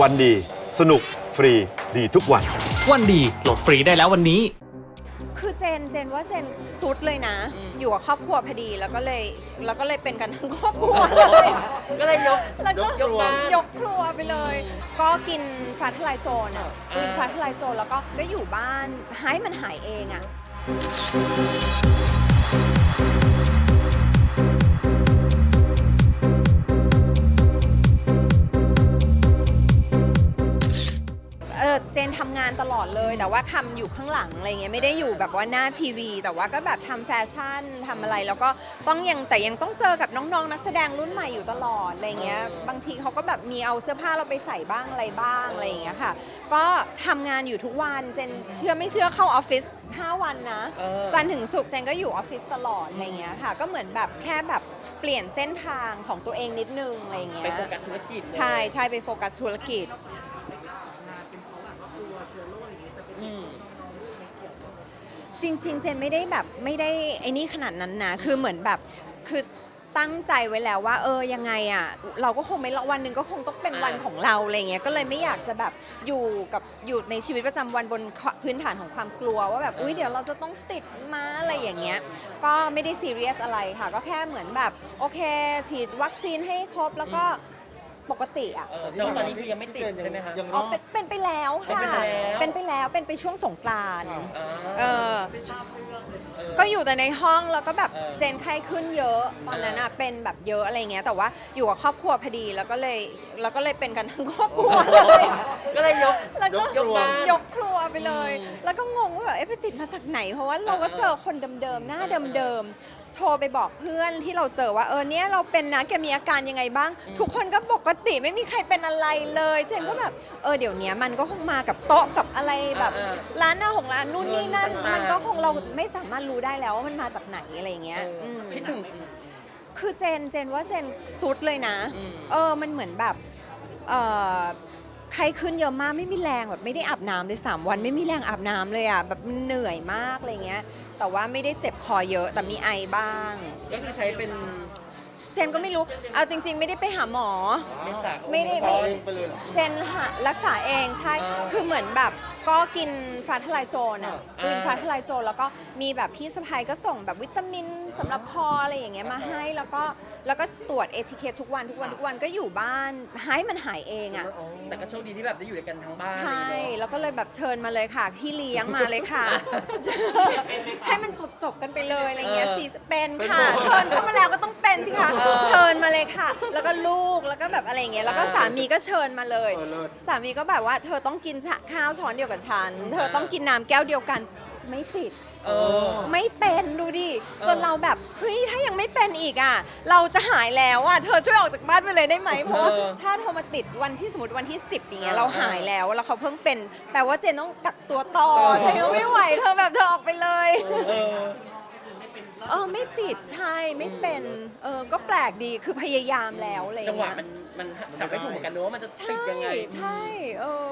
วันดี สนุกฟรีดีทุกวัน วันดีโหลดฟรีได้แล้ววันนี้ คือเจนเจนว่าเจนซุดเลยนะ อยู่กับครอบครัวพอดีแล้วก็เลยแล้วก็เลยเป็นกันทั้งครอบครัวเลยก็เลยยกแล้วก็ยกบ้าน ยกครัวไปเลย ก็กินฟ้าทลายโจรอะอ่ากิ กินฟ้าทลายโจรแล้วก็ก็อยู่บ้านให้มันหายเองอะ เออเจนทำงานตลอดเลย แต่ว่าทำอยู่ข้างหลังอะไรเงี้ยไม่ได้อยู่แบบว่าหน้าทีวี แต่ว่าก็แบบทำแฟชั่นทำอะไร แล้วก็ต้องยังแต่ยังต้องเจอกับน้องๆ นักแสดงรุ่นใหม่อยู่ตลอดอะไรเงี้ยบางทีเขาก็แบบมีเอาเสื้อผ้าเราไปใส่บ้างอะไรบ้างอะไรอย่างเงี้ยค่ะ ก็ทำงานอยู่ทุกวันเจนเชื่อไม่เชื่อเข้าออฟฟิศ5วันนะเออ จันทร์ถึงศุกร์เจนก็อยู่ออฟฟิศตลอดอะไรเงี้ยค่ะ ก็เหมือนแบบแค่แบบเปลี่ยนเส้นทางของตัวเองนิดนึงอะไรเงี้ไปยโฟกัสธุรกิจเลยใช่ใช่ไปโฟกัสธุรกิจ จริง ๆ เจนไม่ได้แบบไม่ได้ไอ้นี่ขนาดนั้นนะคือเหมือนแบบคือตั้งใจไว้แล้วว่า เออยังไงอะเราก็คงไม่ละวันหนึ่งก็คงต้องเป็นวันของเราอะไรเงี้ยก็เลยไม่อยากจะแบบอยู่กับอยู่ในชีวิตประจำวันบนพื้นฐานของความกลัวว่าแบบอุ้ยเดี๋ยวเราจะต้องติดมาอะไรอย่างเงี้ยก็ไม่ได้ซีเรียสอะไรค่ะ ก็แค่เหมือนแบบโอเค ฉีดวัคซีนให้ครบแล้วก็ ปกติอะเออแต่ว่าตอนนี้คือยังไม่ติดใช่ไหมคะ ยังรอ๋ออด เป็นเป็นไปแล้วค่ะ เป็นไปแล้ว เป็นไปแล้ว เป็นไปช่วงสงกรานต์อ่า เออเออก็อยู่แต่ในห้องแล้วก็แบบเออเจนไข้ขึ้นเยอะ ตอนนั้นอะเป็นแบบเยอะอะไรเงี้ย แต่ว่าอยู่กับครอบครัวพอดีแล้วก็เลยแล้วก็เลยเป็นกันทั้งครอบครัวเลย ก็เลยยก แล้วก็ยกบ้านยกครัวไปเลยอืมแล้วก็งงว่าแบบเอ๊ะไปติดมาจากไหน เพราะว่าเราก็เออเจอคนเดิมๆหน้าเดิมๆโทรไปบอกเพื่อนที่เราเจอว่าเออเนี่ยเราเป็นนะแกมีอาการยังไงบ้าง ทุกคนก็ปกติไม่มีใครเป็นอะไรเลยเจนก็แบบเออเดี๋ยวเนี้ยมันก็คงมากับโต๊ะกับอะไรแบบเออร้านหน้าของร้านนู่นนี่นั่น เออต่างๆ มันก็คงเราไม่สามารถรู้ได้แล้วว่ามันมาจากไหนอะไรเงี้ยเออมคิดถึง คือเจน เจนว่าเจนซุดเลยนะ อืม เออ มันเหมือนแบบ เอ่อไข้ขึ้นเยอะมากไม่มีแรงแบบไม่ได้อาบน้ำเลยสามวันไม่มีแรงอาบน้ำเลยอะแบบมันเหนื่อยมากอะไรเงี้ย แต่ว่าไม่ได้เจ็บคอเยอะแต่มีไอบ้าง ก็คือใช้เป็นเจนก็ไม่รู้ เอาจริง ๆ ไม่ได้ไปหาหมอไม่สระไม่ได้ขอเองไปเลยเหรอเจนหารักษาเองใช่อ่าคือเหมือนแบบก็กินฟ้าทลายโจรอะอ่ากินฟ้าทลายโจรแล้วก็มีแบบพี่สะพายก็ส่งแบบวิตามิน สำหรับคออะไรอย่างเงี้ยมาให้แล้วก็แล้วก็ตรวจเอทีเคทุกวันทุกวันทุกวันก็อยู่บ้านให้มันหายเองอะ แต่ก็โชคดีที่แบบได้อยู่ด้วยกันทั้งบ้านใช่อะไรอย่างเงี้ยแล้วก็เลยแบบเชิญมาเลยค่ะ พี่เลี้ยงมาเลยค่ะ ให้มันจบจบๆกันไปเลยอะไรเงี้ยเออสีเป็นค่ะ เชิญเข้ามาแล้วก็ต้องเป็นสิคะเชิญมาเลยค่ะ แล้วก็ลูกแล้วก็แบบอะไรเงี้ยแล้วก็สามีก็เชิญมาเลย เออเลิศ สามีก็แบบว่าเธอต้องกินข้าวช้อนเดียวกับฉัน เธอต้องกินน้ำแก้วเดียวกัน ไม่ติด เออ ไม่เป็นดูดิ เออ จนเราแบบเฮ้ยถ้ายังไม่เป็นอีกอะ เราจะหายแล้วอะเธอช่วยออกจากบ้านไปเลยได้ไหมเพราะว่าเออถ้าเธอมาติดวันที่สมมติวันที่ 10อย่างเงี้ยเออเราหายแล้วแล้วเขาเพิ่งเป็นแปลว่าเจนต้องกักตัวต่อเออ เจนก็ไม่ไหวเธอแบบเธอออกไปเลย เออ เออไม่ติดใช่ไม่เป็นเออก็แปลกดีคือพยายามแล้วอะไรอย่าจังงหวะเงี้ยมันมันจับไม่ถูกเหมือนกันเนอะว่ามันจะติดยังไง ใช่ใช่เออ